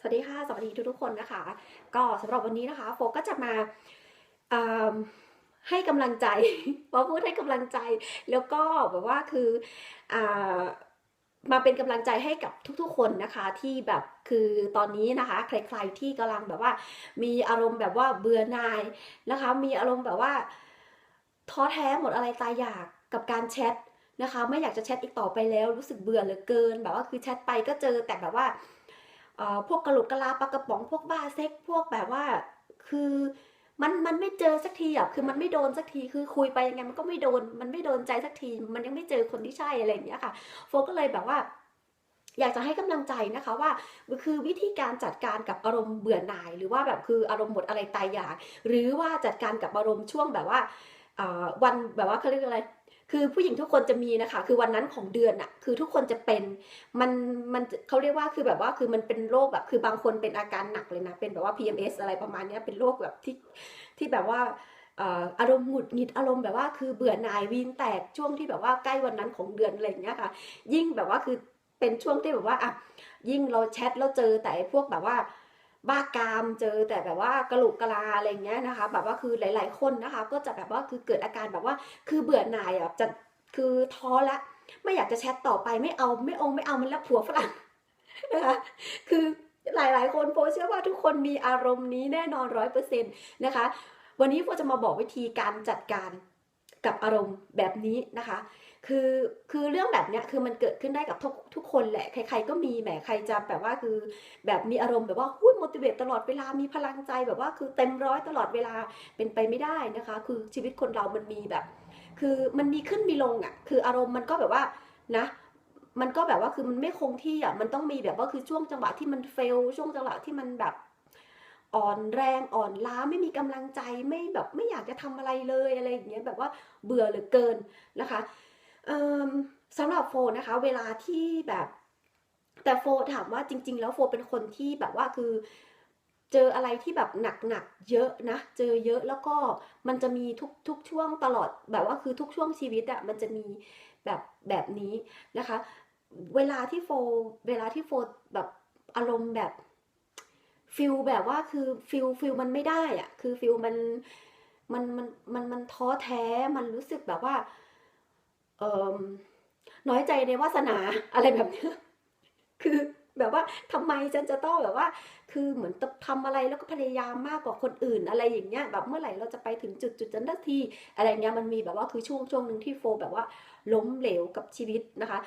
สวัสดีค่ะ สวัสดีทุกๆคนนะคะ ก็สำหรับวันนี้นะคะโฟก็จะมาให้กำลังใจมาพูดให้กำลังใจ แล้วก็แบบว่าคืออมาเป็นกำลังใจให้กับทุกๆคนนะคะ ที่แบบคือตอนนี้นะคะ ใครๆที่กำลังแบบว่า มีอารมณ์แบบว่าเบื่อหน่ายนะคะ มีอารมณ์แบบว่าท้อแท้หมดอะไรตายอยากกับการแชทนะคะ ไม่อยากจะแชทอีกต่อไปแล้วรู้สึกเบื่อเหลือเกิน แบบว่าคือแชทไปก็เจอแต่แบบว่า พวกกระโหลกกะลาปลากระป๋องพวกบ้าเซ็กพวกแบบว่าคือมันมันไม่เจอสักทีอะคือมันไม่โดนสักทีคือคุยไปยังไงมันก็ไม่โดน มันไม่โดนใจสักที มันยังไม่เจอคนที่ใช่อะไรอย่างเงี้ยค่ะ โฟก็เลยแบบว่า อยากจะให้กำลังใจนะคะว่าคือวิธีการจัดการกับอารมณ์เบื่อหน่าย หรือว่าแบบคืออารมณ์หมดอะไรตายอยากหรือว่าจัดการกับอารมณ์ช่วงแบบว่าวันแบบว่าเขาเรียกอะไร คือผู้หญิงทุกคนจะมีนะคะ คือวันนั้นของเดือนอะคือทุกคนจะเป็น มัน มันเขาเรียกว่าคือแบบว่า คือมันเป็นโรคแบบ คือบางคนเป็นอาการหนักเลยนะ เป็นแบบว่า PMS อะไรประมาณนี้เป็นโรคแบบที่ ที่แบบว่าอารมณ์หงุดหงิดอารมณ์แบบว่าคือเบื่อหน่ายวีนแตกช่วงที่แบบว่าใกล้วันนั้นของเดือนอะไรอย่างเงี้ยค่ะ ยิ่งแบบว่าคือเป็นช่วงที่แบบว่าอะยิ่งเราแชทแล้วเจอแต่พวกแบบว่า บ้ากามเจอแต่แบบว่ากระโหลกกะลาอะไรเงี้ยนะคะ แบบว่าคือหลาย ๆคนนะคะ ก็จะแบบว่าคือเกิดอาการแบบว่าคือเบื่อหน่ายอะจะคือท้อละไม่อยากจะแชทต่อไปไม่เอาไม่อาไม่เอามันแล้วผัวฝรั่งนะคะคือหลายๆ คนโฟเชื่อว่าทุกคนมีอารมณ์นี้แน่นอนร้อยเปอร์เซ็นต์นะคะ วันนี้โฟจะมาบอกวิธีการจัดการกับอารมณ์แบบนี้นะคะ คือคือเรื่องแบบเนี้ยคือมันเกิดขึ้นได้กับทุกทุกคนแหละใครๆก็มีแหมใครจะแบบว่าคือแบบมีอารมณ์แบบว่าหุ้ย motivate ตลอดเวลามีพลังใจแบบว่าคือเต็มร้อยตลอดเวลาเป็นไปไม่ได้นะคะ คือชีวิตคนเรามันมีแบบ คือมันมีขึ้นมีลงอะคืออารมณ์มันก็แบบว่านะมันก็แบบว่าคือมันไม่คงที่อะมันต้องมีแบบว่าคือช่วงจังหวะที่มันเฟลช่วงจังหวะที่มันแบบอ่อนแรงอ่อนล้าไม่มีกำลังใจไม่แบบไม่อยากจะทำอะไรเลยอะไรอย่างเงี้ยแบบว่าเบื่อเหลือเกินนะคะ สำหรับโฟนะคะ เวลาที่แบบแต่โฟถามว่าจริง ๆ แล้วโฟเป็นคนที่แบบว่าคือเจออะไรที่แบบหนักๆเยอะนะ เจอเยอะแล้วก็มันจะมีทุกทุกช่วงตลอดแบบว่าคือทุกช่วงชีวิตอะมันจะมีแบบแบบนี้นะคะ เวลาที่โฟเวลาที่โฟแบบอารมณ์แบบฟิลแบบว่าคือฟิลฟิลมันไม่ได้อะคือฟิลมันมันมันมันมันท้อแท้มันรู้สึกแบบว่า น้อยใจในวาสนาอะไรแบบนี้คือแบบว่าทำไมฉันจะต้องแบบว่า คือเหมือนทำอะไรแล้วก็พยายามมากกว่าคนอื่นอะไรอย่างเงี้ยแบบเมื่อไหร่เราจะไปถึงจุดจุดนั้นสักทีอะไรเงี้ยมันมีแบบว่าคือช่วงช่วงหนึ่งที่โฟแบบว่า ล้มเหลวกับชีวิตนะคะ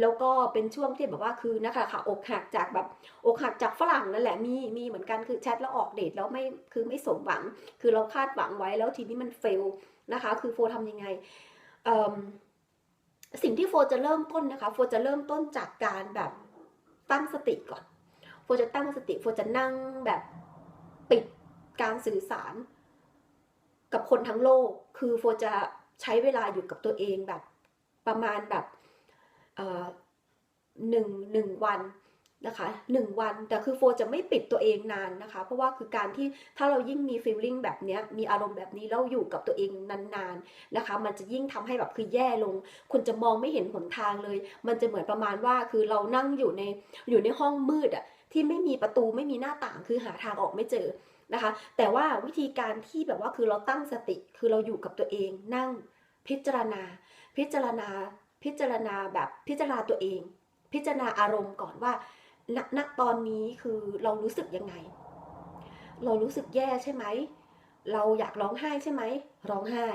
แล้วก็เป็นช่วงที่แบบว่าคือนะคะค่ะอกหักจากแบบอกหักจากฝรั่งนั่นแหละมีมีเหมือนกันคือแชทแล้วออกเดทแล้วไม่คือไม่สมหวัง คือเราคาดหวังไว้แล้วทีนี้มันเฟลนะคะ คือโฟทำยังไงเอิ่ม สิ่งที่โฟจะเริ่มต้นนะคะ โฟจะเริ่มต้นจากการแบบตั้งสติก่อน โฟจะตั้งสติ โฟจะนั่งแบบปิดการสื่อสาร กับคนทั้งโลก คือโฟจะใช้เวลาอยู่กับตัวเองแบบประมาณแบบเอ่อหนึ่งหนึ่งวัน นะคะหนึ่งวันแต่คือโฟจะไม่ปิดตัวเองนานนะคะ เพราะว่าคือการที่ถ้าเรายิ่งมีฟีลลิ่งแบบนี้มีอารมณ์แบบนี้แล้วอยู่กับตัวเองนานๆนะคะ มันจะยิ่งทำให้แบบคือแย่ลง คุณจะมองไม่เห็นหนทางเลย มันจะเหมือนประมาณว่าคือเรานั่งอยู่ในอยู่ในห้องมืดอะที่ไม่มีประตูไม่มีหน้าต่างคือหาทางออกไม่เจอนะคะ แต่ว่าวิธีการที่แบบว่าคือเราตั้งสติคือเราอยู่กับตัวเองนั่งพิจารณา พิจารณา พิจารณาแบบพิจารณาตัวเอง พิจารณาอารมณ์ก่อนว่า ณณตอนนี้คือเรารู้สึกยังไง เรารู้สึกแย่ใช่ไหม เราอยากร้องไห้ใช่ไหม ร้องไห้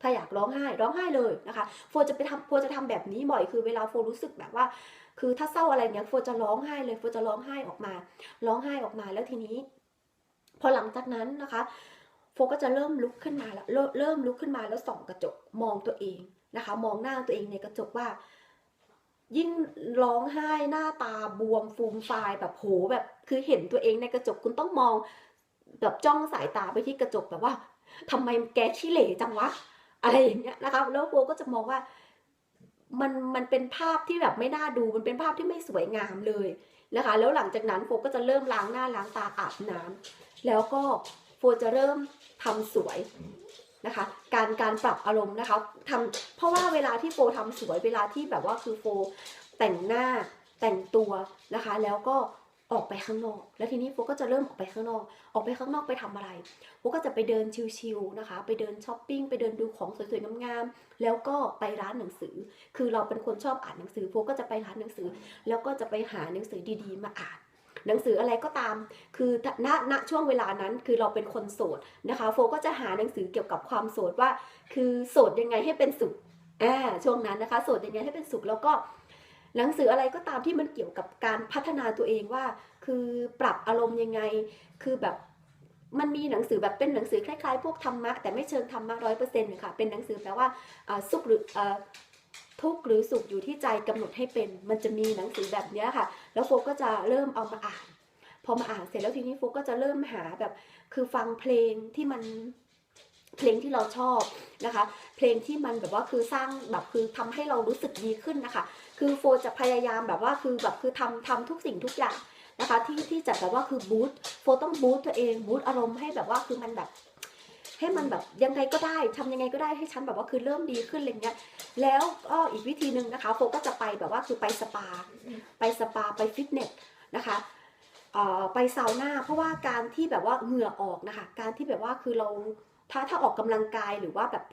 ถ้าอยากร้องไห้ ร้องไห้เลยนะคะ โฟจะไปทำโฟจะทำแบบนี้บ่อย คือเวลาโฟรู้สึกแบบว่า คือถ้าเศร้าอะไรเงี้ย โฟจะร้องไห้เลย โฟจะร้องไห้ออกมา ร้องไห้ออกมา แล้วทีนี้ พอหลังจากนั้นนะคะ โฟก็จะเริ่มลุกขึ้นมาแล้ว เริ่มลุกขึ้นมาแล้วส่องกระจก มองตัวเองนะคะ มองหน้าตัวเองในกระจกว่า ยิ่งร้องไห้หน้าตาบวมฟูมฟายแบบโหแบบคือเห็นตัวเองในกระจกคุณต้องมอง แบบจ้องสายตาไปที่กระจกแบบว่าทำไมแกขี้เหร่จังวะอะไรอย่างเงี้ยนะคะแล้วโฟก็จะมองว่ามันมันเป็นภาพที่แบบไม่น่าดูมันเป็นภาพที่ไม่สวยงามเลยนะคะ แล้วหลังจากนั้นโฟก็จะเริ่มล้างหน้าล้างตาอาบน้ำแล้วก็โฟจะเริ่มทำสวย นะคะ การการปรับอารมณ์นะคะทำเพราะว่าเวลาที่โฟทำสวยเวลาที่แบบว่าคือโฟแต่งหน้าแต่งตัวนะคะ แล้วก็ออกไปข้างนอก แล้วทีนี้โฟก็จะเริ่มออกไปข้างนอก ออกไปข้างนอกไปทำอะไรโฟก็จะไปเดินชิลๆนะคะ ไปเดินช้อปปิ้งไปเดินดูของสวยๆงามๆแล้วก็ไปร้านหนังสือ คือเราเป็นคนชอบอ่านหนังสือโฟก็จะไปร้านหนังสือ แล้วก็จะไปหาหนังสือดีๆ มาอ่าน หนังสืออะไรก็ตาม คือณณช่วงเวลานั้นคือเราเป็นคนโสดนะคะ โฟก็จะหาหนังสือเกี่ยวกับความโสดว่า คือโสดยังไงให้เป็นสุขอ่าช่วงนั้นนะคะโสดยังไงให้เป็นสุขแล้วก็หนังสืออะไรก็ตามที่มันเกี่ยวกับการพัฒนาตัวเองว่า คือปรับอารมณ์ยังไง คือแบบมันมีหนังสือแบบเป็นหนังสือคล้ายๆ พวกธรรมะแต่ไม่เชิงธรรมะร้อยเปอร์เซ็นต์ค่ะเป็นหนังสือแปลว่าอ่าสุขหรืออ่า ทุกข์หรือสุขอยู่ที่ใจกำหนดให้เป็น มันจะมีหนังสือแบบนี้ค่ะ แล้วโฟก็จะเริ่มเอามาอ่าน พอมาอ่านเสร็จแล้วทีนี้โฟก็จะเริ่มหาแบบ คือฟังเพลงที่มันเพลงที่เราชอบนะคะ เพลงที่มันแบบว่าคือสร้างแบบคือทำให้เรารู้สึกดีขึ้นนะคะ คือโฟจะพยายามแบบว่าคือแบบคือทำทำทุกสิ่งทุกอย่างนะคะ ที่ที่จะแบบว่าคือบูตโฟต้องบูตตัวเองบูตอารมณ์ให้แบบว่าคือมันแบบ ให้มันแบบยังไงก็ได้ทำยังไงก็ได้ให้ฉันแบบว่าคือเริ่มดีขึ้นอะไรเงี้ยแล้วก็อีกวิธีหนึ่งนะคะโฟก็จะไปแบบว่าคือไปสปา ไปสปาไปฟิตเนสนะคะไปซาวน่าเพราะว่าการที่แบบว่าเหงื่อออกนะคะ การที่แบบว่าคือเราถ้าถ้าออกกำลังกายหรือว่าแบบ